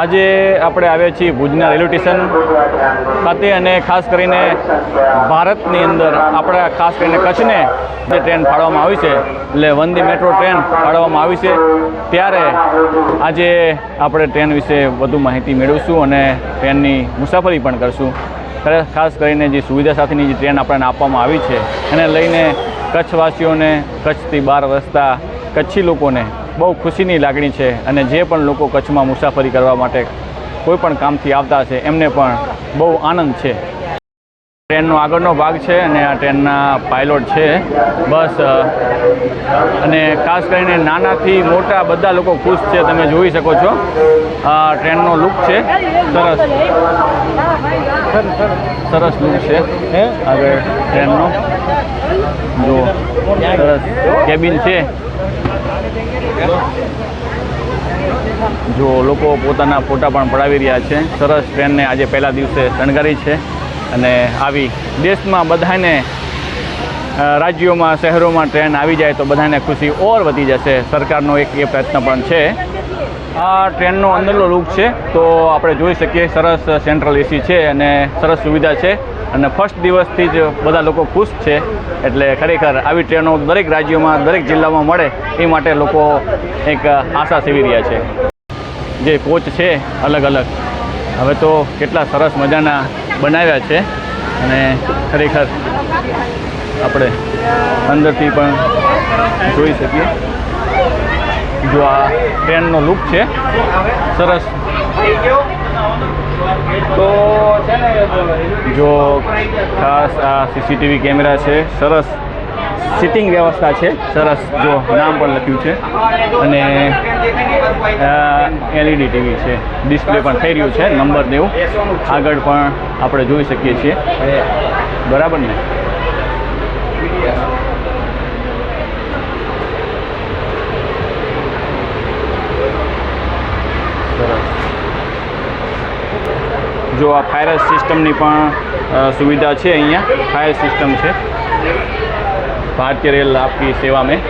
આજે આપણે આવ્યા છીએ ભુજના રેલવે સ્ટેશન ખાતે અને ખાસ કરીને ભારતની અંદર આપણા ખાસ કરીને કચ્છને જે ટ્રેન ફાળવામાં આવી છે, એટલે વંદે મેટ્રો ટ્રેન ફાળવામાં આવી છે, ત્યારે આજે આપણે ટ્રેન વિશે વધુ માહિતી મેળવીશું અને ટ્રેનની મુસાફરી પણ કરશું. ખાસ કરીને જે સુવિધા સાથેની જે ટ્રેન આપણને આપવામાં આવી છે, એને લઈને કચ્છવાસીઓને કચ્છથી બહાર વસતા કચ્છી લોકોને બહુ ખુશીની લાગણી છે અને જે પણ લોકો કચ્છમાં મુસાફરી કરવા માટે કોઈ પણ કામથી આવતા છે એમને પણ બહુ આનંદ છે. ટ્રેનનો આગળનો ભાગ છે અને આ ટ્રેનના પાયલોટ છે. બસ અને ખાસ કરીને નાનાથી મોટા બધા લોકો ખુશ છે તમે જોઈ શકો છો. આ ટ્રેનનો લુક છે. સરસ. સરસ લુક છે. આગળ ટ્રેનનો. જો સરસ. કેબિન છે. જો લોકો પોતાના ફોટા પણ પડાવી રહ્યા છે. સરસ ટ્રેનને આજે પહેલા દિવસે શણગારી છે અને આવી દેશમાં બધાને રાજ્યોમાં, શહેરોમાં ટ્રેન આવી જાય તો બધાને ખુશી ઓર વધી જશે. સરકારનો એક એ પ્રયત્ન પણ છે. આ ટ્રેનનો અંદરનો લુક છે તો આપણે જોઈ શકીએ સરસ સેન્ટ્રલ એસી છે અને સરસ સુવિધા છે. અને ફર્સ્ટ દિવસથી જ બધા લોકો ખુશ છે. એટલે ખરેખર આવી ટ્રેનો દરેક રાજ્યોમાં, દરેક જિલ્લામાં મળે એ માટે લોકો એક આશા સેવી રહ્યા છે. જે કોચ છે અલગ અલગ હવે તો કેટલા સરસ મજાના બનાવ્યા છે અને ખરેખર આપણે અંદરથી પણ જોઈ શકીએ. જો આ ટ્રેનનો લુક છે, સરસ. જો ખાસ આ સીસીટીવી કેમેરા છે સરસ સિટિંગ વ્યવસ્થા છે સરસ જો નામ પણ લખ્યું છે. અને એલઈડી ટીવી છે ડિસ્પ્લે પણ થઈ રહ્યું છે નંબર દેવું આગળ પણ આપણે જોઈ શકીએ છીએ. બરાબર ને? જો આ ફાયર સિસ્ટમની પણ સુવિધા છે અહીંયા. ફાયર સિસ્ટમ છે. ભારતીય રેલ આપી સેવા મેં.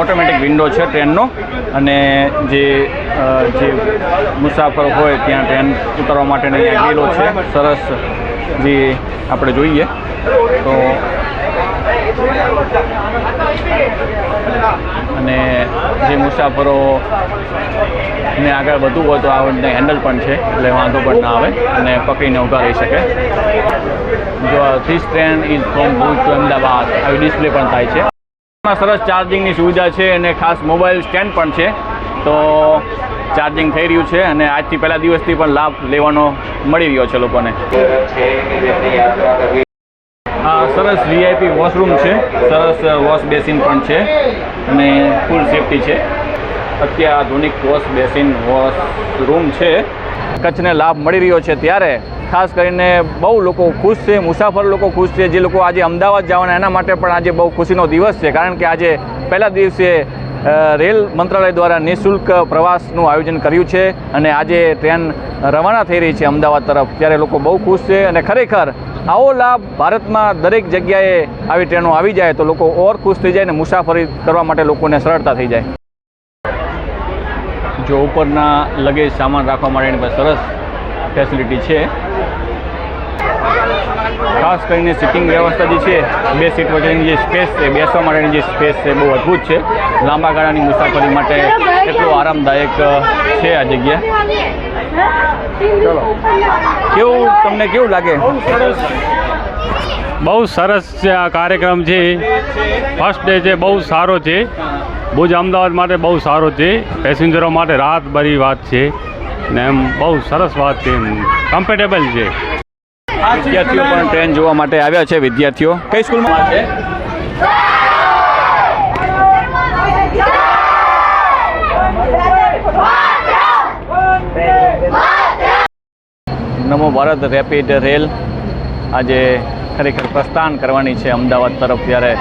ઓટોમેટિક વિન્ડો છે ટ્રેનનો. અને જે જે મુસાફર હોય ત્યાં ટ્રેન ઉતરવા માટેનો અહીંયા ગેલો છે. સરસ. જે, આપણે જોઈએ. તો અને જે મુસાફરો ને આગળ વધવું હોય તો આ હેન્ડલ પણ છે, એટલે વાંધો પણ ના આવે અને પકડીને ઊભા રહી શકે. જો this train is from Bhuj to Ahmedabad આવી ડિસ્પ્લે પણ થાય છે. સરસ ચાર્જિંગની સુવિધા છે અને ખાસ મોબાઈલ સ્ટેન્ડ પણ છે. તો ચાર્જિંગ થઈ રહ્યું છે અને આજથી પહેલા દિવસથી પણ લાભ લેવાનો મળી રહ્યો છે લોકોને. સરસ વીઆઈપી વોશરૂમ છે. સરસ વોશ બેસિન પણ છે અને ફૂલ સેફટી છે. અત્યાધુનિક વોશ બેસિન વોશ રૂમ છે. કચ્છને લાભ મળી રહ્યો છે ત્યારે, ખાસ કરીને બહુ લોકો ખુશ છે, મુસાફર લોકો ખુશ છે, જે લોકો આજે અમદાવાદ જવાના, એના માટે પણ આજે બહુ ખુશીનો દિવસ છે, કારણ કે આજે પહેલા દિવસે રેલ મંત્રાલય દ્વારા નિઃશુલ્ક પ્રવાસનું આયોજન કર્યું છે અને આજે ટ્રેન રવાના થઈ રહી છે અમદાવાદ તરફ. ત્યારે લોકો બહુ ખુશ છે અને ખરેખર આવો લાભ ભારતમાં દરેક જગ્યાએ આવી ટ્રેનો આવી જાય તો લોકો ઓર ખુશ થઈ જાય અને મુસાફરી કરવા માટે લોકોને સરળતા થઈ જાય. જો ઉપરના લગેજ સામાન રાખવા માટેની સરસ ફેસિલિટી છે. ખાસ કરીને સિટિંગ વ્યવસ્થા જે છે બે સીટ વચ્ચેની જે સ્પેસ છે બેસવા માટેની જે સ્પેસ છે બહુ અદ્ભુત છે. લાંબા ગાળાની મુસાફરી માટે એટલું આરામદાયક છે આ જગ્યા. ચલો. કેવું તમને કેવું લાગે? બહુ સરસ. છે આ કાર્યક્રમ છે. ફર્સ્ટ ડે છે બહુ સારો છે. ભુજ અમદાવાદ માટે બહુ સારો છે. પેસેન્જરો માટે રાહત ભરી વાત છે. ને એમ બહુ સરસ વાત છે. કમ્ફર્ટેબલ છે. વિદ્યાર્થીઓ પણ ટ્રેન જોવા માટે આવ્યા છે. વિદ્યાર્થીઓ, કઈ સ્કૂલમાં છે? નમો ભારત રેપિડ રેલ આજે ખરેખર પ્રસ્થાન કરવાની છે અમદાવાદ તરફ ત્યારે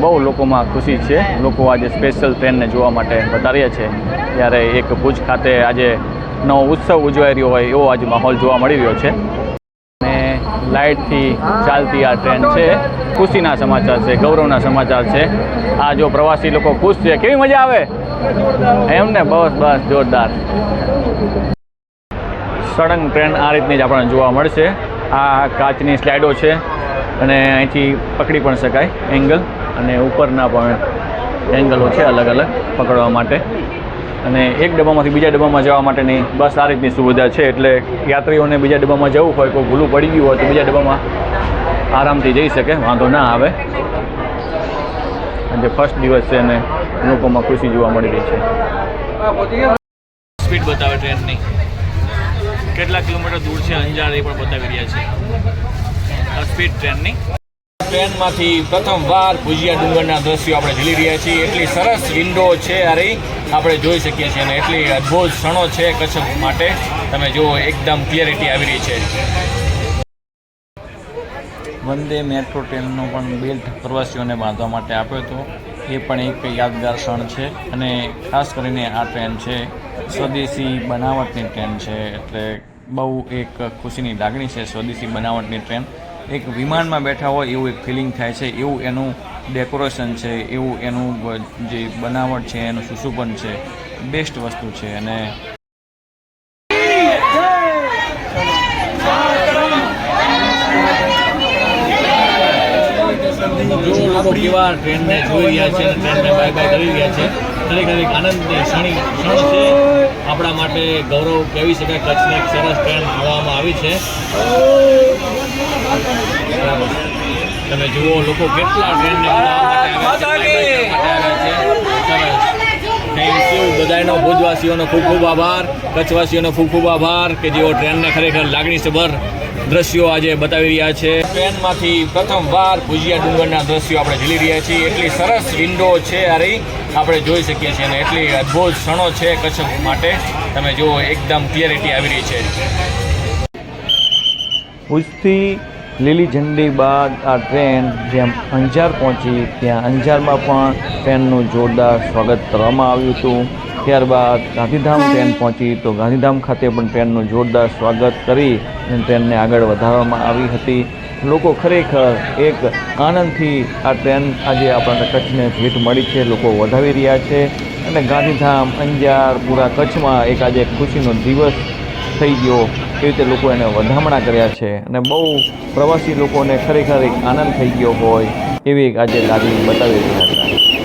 બહુ લોકોમાં ખુશી છે. લોકો આજે સ્પેશિયલ ટ્રેનને જોવા માટે વધાર્યા છે. ત્યારે એક ભુજ ખાતે આજે નવો ઉત્સવ ઉજવાઈ રહ્યો હોય એવો આજે માહોલ જોવા મળી રહ્યો છે. લાઇટથી ચાલતી આ ટ્રેન છે. ખુશીના સમાચાર છે, ગૌરવના સમાચાર છે. આ જો પ્રવાસી લોકો ખુશ છે, કેવી મજા આવે? એમ ને બસ બસ, જોરદાર. સળંગ ટ્રેન આ રીતની જ આપણને જોવા મળશે. આ કાચની સ્લાઇડો છે અને અહીંથી પકડી પણ શકાય એંગલ અને ઉપરના પણ એંગલો છે અલગ અલગ પકડવા માટે. અને એક ડબ્બામાંથી બીજા ડબ્બામાં જવા માટેની બસ આ રીતની સુવિધા છે. એટલે યાત્રીઓને બીજા ડબ્બામાં જવું હોય, કોઈ ભૂલું પડી ગયું હોય, તો બીજા ડબ્બામાં આરામથી જઈ શકે, વાંધો ના આવે. આજે ફર્સ્ટ દિવસ છે અને લોકોમાં ખુશી જોવા મળી રહી છે. સ્પીડ બતાવે ટ્રેનની. કેટલા કિલોમીટર દૂર છે અંજાર એ પણ બતાવી રહ્યા છે. સ્પીડ ટ્રેનની. ટ્રેનમાંથી પ્રથમ વાર ભુજિયા ડુંગરના દ્રશ્યો આપણે ઝીલી રહ્યા છીએ. એટલી સરસ વિન્ડો છે આ આપણે જોઈ શકીએ છીએ અને એટલી અદ્ભુત ક્ષણો છે કચ્છ માટે. તમે જુઓ, એકદમ ક્લિયરિટી આવી રહી છે. વંદે મેટ્રો ટ્રેનનો પણ બેલ્ટ પ્રવાસીઓને બાંધવા માટે આપ્યો હતો. એ પણ એક યાદગાર ક્ષણ છે અને ખાસ કરીને આ ટ્રેન છે, સ્વદેશી બનાવટની ટ્રેન છે. એટલે બહુ એક ખુશીની લાગણી છે સ્વદેશી બનાવટની ટ્રેન. એક વિમાનમાં બેઠા હોય એવું એક ફિલિંગ થાય છે, એવું એનું ડેકોરેશન છે, એવું એનું જે બનાવટ છે, એનું સુશોભન છે બેસ્ટ વસ્તુ છે અને જો લોકો ટ્રેનને જોઈ રહ્યા છે ટ્રેનને બાય બાય કરી રહ્યા છે ખરેખર એક આપણા માટે ગૌરવ કહેવી શકાય કચ્છને એક સરસ ટ્રેન જોવામાં આવી છે. તમે જુઓ લોકો કેટલા થેન્ક યુ બધાયનો ભુજવાસીઓનો ખૂબ ખૂબ આભાર. કચ્છવાસીઓનો ખૂબ ખૂબ આભાર કે જેઓ ટ્રેનને ખરેખર લાગણીસભર દ્રશ્યો આજે બતાવી રહ્યા છે. ટ્રેનમાંથી પ્રથમ વાર ભુજિયા ડુંગરના દ્રશ્યો આપણે ઝીલી રહ્યા છીએ. એટલી સરસ વિન્ડો છે આ રહી. આપણે જોઈ શકીએ છીએ અને એટલી અદ્ભુત ક્ષણો છે કચ્છ માટે. તમે જુઓ એકદમ ક્લિયરિટી આવી રહી છે. ભુજથી લીલી ઝંડી બાદ આ ટ્રેન જેમ અંજાર પહોંચી, ત્યાં અંજારમાં પણ ટ્રેનનું જોરદાર સ્વાગત કરવામાં આવ્યું હતું. ત્યારબાદ ગાંધીધામ ટ્રેન પહોંચી, તો ગાંધીધામ ખાતે પણ ટ્રેનનું જોરદાર સ્વાગત કરી અને ટ્રેનને આગળ વધારવામાં આવી હતી. લોકો ખરેખર એક આનંદથી આ ટ્રેન આજે આપણને કચ્છને ભેટ મળી છે. લોકો વધાવી રહ્યા છે અને ગાંધીધામ, અંજાર, પૂરા કચ્છમાં એક આજે ખુશીનો દિવસ થઈ ગયો એ રીતે લોકો એને વધામણા કર્યા છે અને બહુ પ્રવાસી લોકોને ખરેખર એક આનંદ થઈ ગયો હોય એવી એક આજે લાગણી બતાવી રહ્યા હતા.